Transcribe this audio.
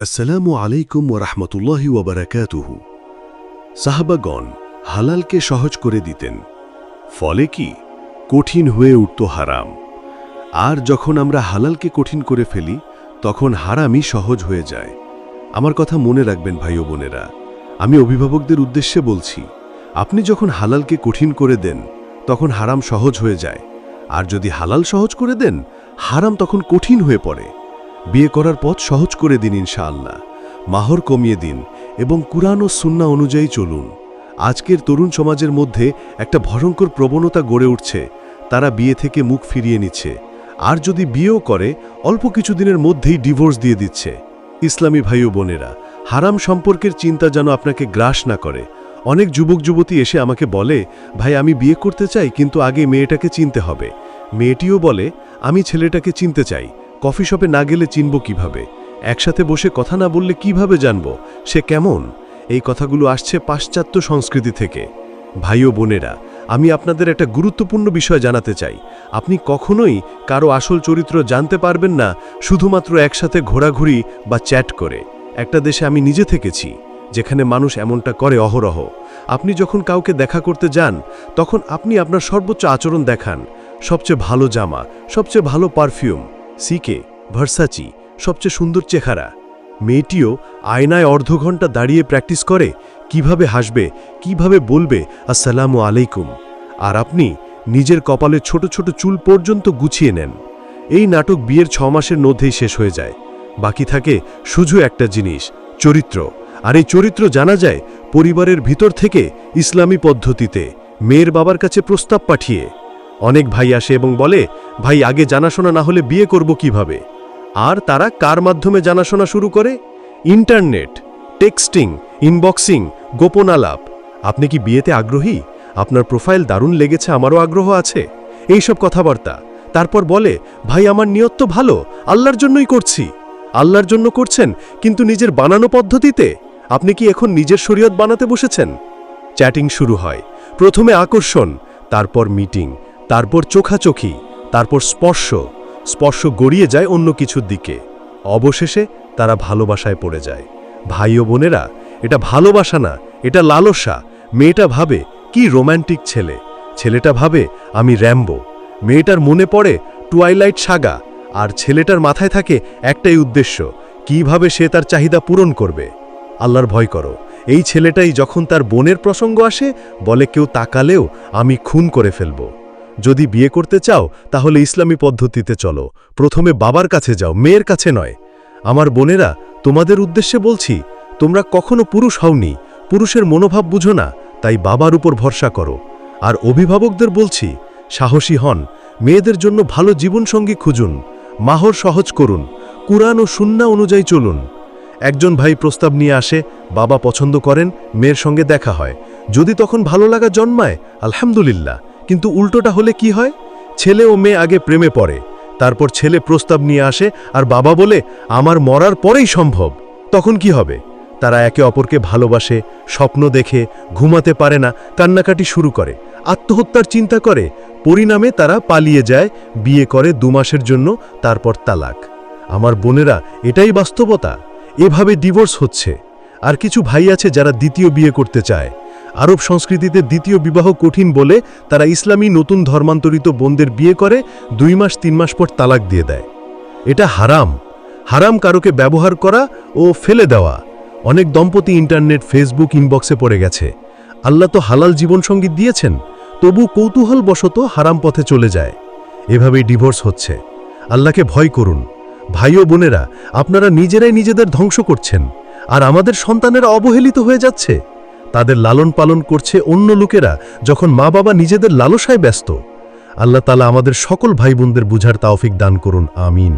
আসসালামু আলাইকুম ওরহমতুল্লাহি ওবরাকাতুহু সাহাবাগণ হালালকে সহজ করে দিতেন, ফলে কি? কঠিন হয়ে উঠত হারাম। আর যখন আমরা হালালকে কঠিন করে ফেলি, তখন হারামই সহজ হয়ে যায়। আমার কথা মনে রাখবেন ভাই ও বোনেরা, আমি অভিভাবকদের উদ্দেশ্যে বলছি, আপনি যখন হালালকে কঠিন করে দেন, তখন হারাম সহজ হয়ে যায়। আর যদি হালাল সহজ করে দেন, হারাম তখন কঠিন হয়ে পড়ে। বিয়ে করার পথ সহজ করে দিন ইনশাআল্লাহ। মাহর কমিয়ে দিন এবং কুরআন ও সুন্না অনুযায়ী চলুন। আজকের তরুণ সমাজের মধ্যে একটা ভয়ঙ্কর প্রবণতা গড়ে উঠছে। তারা বিয়ে থেকে মুখ ফিরিয়ে নিচ্ছে। আর যদি বিয়েও করে, অল্প কিছুদিনের মধ্যেই ডিভোর্স দিয়ে দিচ্ছে। ইসলামী ভাই ও বোনেরা, হারাম সম্পর্কের চিন্তা যেন আপনাকে গ্রাস না করে। অনেক যুবক যুবতী এসে আমাকে বলে, ভাই, আমি বিয়ে করতে চাই, কিন্তু আগে মেয়েটাকে চিনতে হবে। মেয়েটিও বলে, আমি ছেলেটাকে চিনতে চাই। কফি শপে না গেলে চিনব কীভাবে? একসাথে বসে কথা না বললে কীভাবে জানব? সে কেমন? এই কথাগুলো আসছে পাশ্চাত্য সংস্কৃতি থেকে। ভাই ও বোনেরা, আমি আপনাদের একটা গুরুত্বপূর্ণ বিষয় জানাতে চাই। আপনি কখনোই কারও আসল চরিত্র জানতে পারবেন না, শুধুমাত্র একসাথে ঘোরাঘুরি বা চ্যাট করে। একটা দেশে আমি নিজে থেকেছি। যেখানে মানুষ এমনটা করে অহরহ। আপনি যখন কাউকে দেখা করতে যান, তখন আপনি আপনার সর্বোচ্চ আচরণ দেখান। সবচেয়ে ভালো জামা, সবচেয়ে ভালো পারফিউম সিকে ভার্সাচি সবচেয়ে সুন্দর চেহারা। মেয়েটিও আয়নায় অর্ধ ঘণ্টা দাঁড়িয়ে প্র্যাকটিস করে, কীভাবে হাসবে, কীভাবে বলবে, আসসালামু আলাইকুম। আর আপনি নিজের কপালে ছোট ছোট চুল পর্যন্ত গুছিয়ে নেন। এই নাটক বিয়ের ছ মাসের মধ্যেই শেষ হয়ে যায়। বাকি থাকে শুধু একটা জিনিস, চরিত্র। আর এই চরিত্র জানা যায় পরিবারের ভিতর থেকে ইসলামী পদ্ধতিতে। মেয়ের বাবার কাছে প্রস্তাব পাঠিয়ে। অনেক ভাই আসে এবং বলে, ভাই, আগে জানাশোনা না হলে বিয়ে করব কীভাবে? আর তারা কার মাধ্যমে জানাশোনা শুরু করে? ইন্টারনেট, টেক্সটিং, ইনবক্সিং গোপন আলাপ আপনি কি বিয়েতে আগ্রহী? আপনার প্রোফাইল দারুণ লেগেছে, আমারও আগ্রহ আছে। এইসব কথাবার্তা। তারপর বলে, ভাই, আমার নিয়ত তো ভালো, আল্লাহর জন্যই করছি। আল্লাহর জন্য করছেন, কিন্তু নিজের বানানো পদ্ধতিতে? আপনি কি এখন নিজের শরীয়ত বানাতে বসেছেন? চ্যাটিং শুরু হয়। প্রথমে আকর্ষণ, তারপর মিটিং, তারপর চোখাচোখি, তারপর স্পর্শ। স্পর্শ গড়িয়ে যায় অন্য কিছুর দিকে। অবশেষে তারা ভালোবাসায় পড়ে যায়। ভাই ও বোনেরা, এটা ভালোবাসা না, এটা লালসা। মেয়েটা ভাবে, কি রোম্যান্টিক ছেলে। ছেলেটা ভাবে, আমি র্যাম্বো। মেয়েটার মনে পড়ে, টুয়াইলাইট সাগা। আর ছেলেটার মাথায় থাকে একটাই উদ্দেশ্য, কীভাবে সে তার চাহিদা পূরণ করবে? আল্লাহর ভয় করো। এই ছেলেটাই যখন তার বোনের প্রসঙ্গ আসে, বলে কেউ তাকালেও আমি খুন করে ফেলব। যদি বিয়ে করতে চাও, তাহলে ইসলামী পদ্ধতিতে চলো। প্রথমে বাবার কাছে যাও, মেয়ের কাছে নয়। আমার বোনেরা, তোমাদের উদ্দেশ্যে বলছি, তোমরা কখনো পুরুষ হওনি। পুরুষের মনোভাব বুঝো না, তাই বাবার উপর ভরসা করো। আর অভিভাবকদের বলছি, সাহসী হন। মেয়েদের জন্য ভালো জীবনসঙ্গী খুঁজুন। মাহর সহজ করুন। কুরআন ও সুন্না অনুযায়ী চলুন। একজন ভাই প্রস্তাব নিয়ে আসে, বাবা পছন্দ করেন, মেয়ের সঙ্গে দেখা হয়। যদি তখন ভালো লাগা জন্মায়, আলহামদুলিল্লাহ। কিন্তু উল্টোটা হলে কি হয়? ছেলে ও মেয়ে আগে প্রেমে পড়ে, তারপর ছেলে প্রস্তাব নিয়ে আসে আর বাবা বলে, আমার মরার পরেই সম্ভব। তখন কি হবে? তারা একে অপরকে ভালোবাসে, স্বপ্ন দেখে, ঘুমাতে পারে না, কান্নাকাটি শুরু করে, আত্মহত্যার চিন্তা করে। পরিণামে তারা পালিয়ে যায়, বিয়ে করে দু মাসের জন্য, তারপর তালাক। আমার বোনেরা, এটাই বাস্তবতা। এভাবে ডিভোর্স হচ্ছে। আর কিছু ভাই আছে যারা দ্বিতীয় বিয়ে করতে চায়। আরব সংস্কৃতিতে দ্বিতীয় বিবাহ কঠিন বলে তারা ইসলামী নতুন ধর্মান্তরিত বোনদের বিয়ে করে, দুই মাস, তিন মাস পর তালাক দিয়ে দেয়। এটা হারাম। হারাম কারোকে ব্যবহার করা ও ফেলে দেওয়া। অনেক দম্পতি ইন্টারনেট ফেসবুক ইনবক্সে পড়ে গেছে। আল্লাহ তো হালাল জীবনসঙ্গী দিয়েছেন। তবু কৌতূহলবশত হারাম পথে চলে যায়। এভাবেই ডিভোর্স হচ্ছে। আল্লাহকে ভয় করুন। ভাই ও বোনেরা, আপনারা নিজেরাই নিজেদের ধ্বংস করছেন, আর আমাদের সন্তানেরা অবহেলিত হয়ে যাচ্ছে। তাদের লালন পালন করছে অন্য লোকেরা যখন মা বাবা নিজেদের লালসায় ব্যস্ত। আল্লাহ তালা আমাদের সকল ভাই বোনদের বুঝার তাওফিক দান করুন, আমিন।